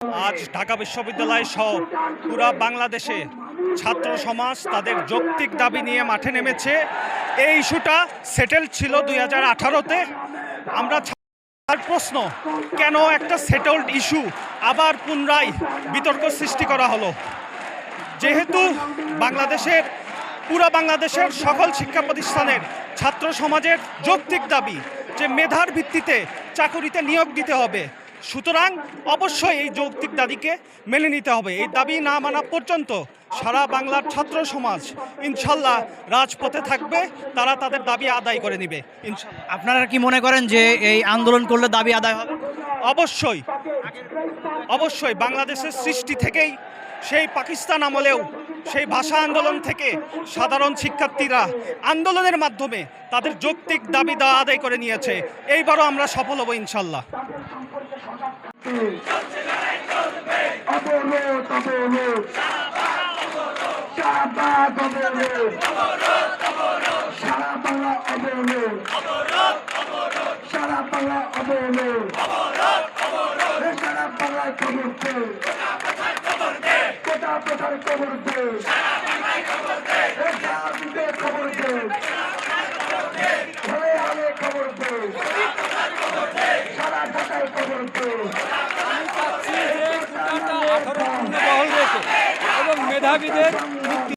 আজ ঢাকা বিশ্ববিদ্যালয় সহ পুরা বাংলাদেশে ছাত্র সমাজ তাদের যৌক্তিক দাবি নিয়ে মাঠে নেমেছে। এই ইস্যুটা সেটেল ছিল দুই হাজার আঠারোতে। আমরা প্রশ্ন, কেন একটা সেটেলড ইস্যু আবার পুনরায় বিতর্ক সৃষ্টি করা হলো? যেহেতু বাংলাদেশের পুরা বাংলাদেশের সকল শিক্ষা প্রতিষ্ঠানের ছাত্র সমাজের যৌক্তিক দাবি যে মেধার ভিত্তিতে চাকুরিতে নিয়োগ দিতে হবে। সুতরাং অবশ্যই এই যৌক্তিক দাবিকে মেনে নিতে হবে। এই দাবি না মানা পর্যন্ত সারা বাংলার ছাত্র সমাজ ইনশাল্লাহ রাজপথে থাকবে। তারা তাদের দাবি আদায় করে নেবে। আপনারা কি মনে করেন যে এই আন্দোলন করলে দাবি আদায় হবে? অবশ্যই। অবশ্যই বাংলাদেশের সৃষ্টি থেকেই সেই পাকিস্তান আমলেও সেই ভাষা আন্দোলন থেকে সাধারণ শিক্ষার্থীরা আন্দোলনের মাধ্যমে তাদের যৌক্তিক দাবি দেওয়া আদায় করে নিয়েছে। এইবারও আমরা সফল হব ইনশাল্লাহ। অবরোধ অবরোধ শাহবাগ অবরোধ সারা বাংলা অবরোধ সারা বাংলা অবরোধ সারা বাংলায় খবর দে কোটা কোথায় খবর দে এবং মেধাবীদের আমার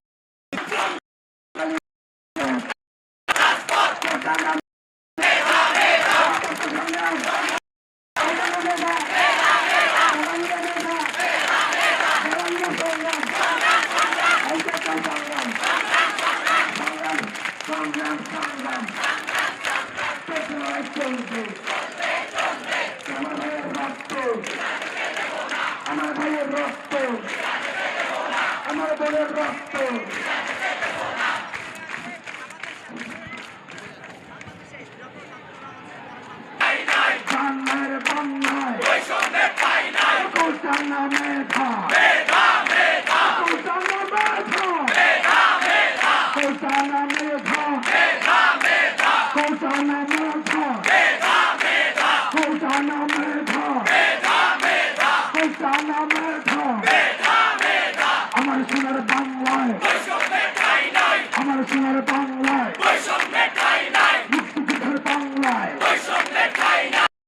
আদরের রক্ত বাংলার বাংলায়। কুটানা মেধা। কুটানা মেধা কুটানা মেধা। কুটানা মেধা। কুটানা মেধা।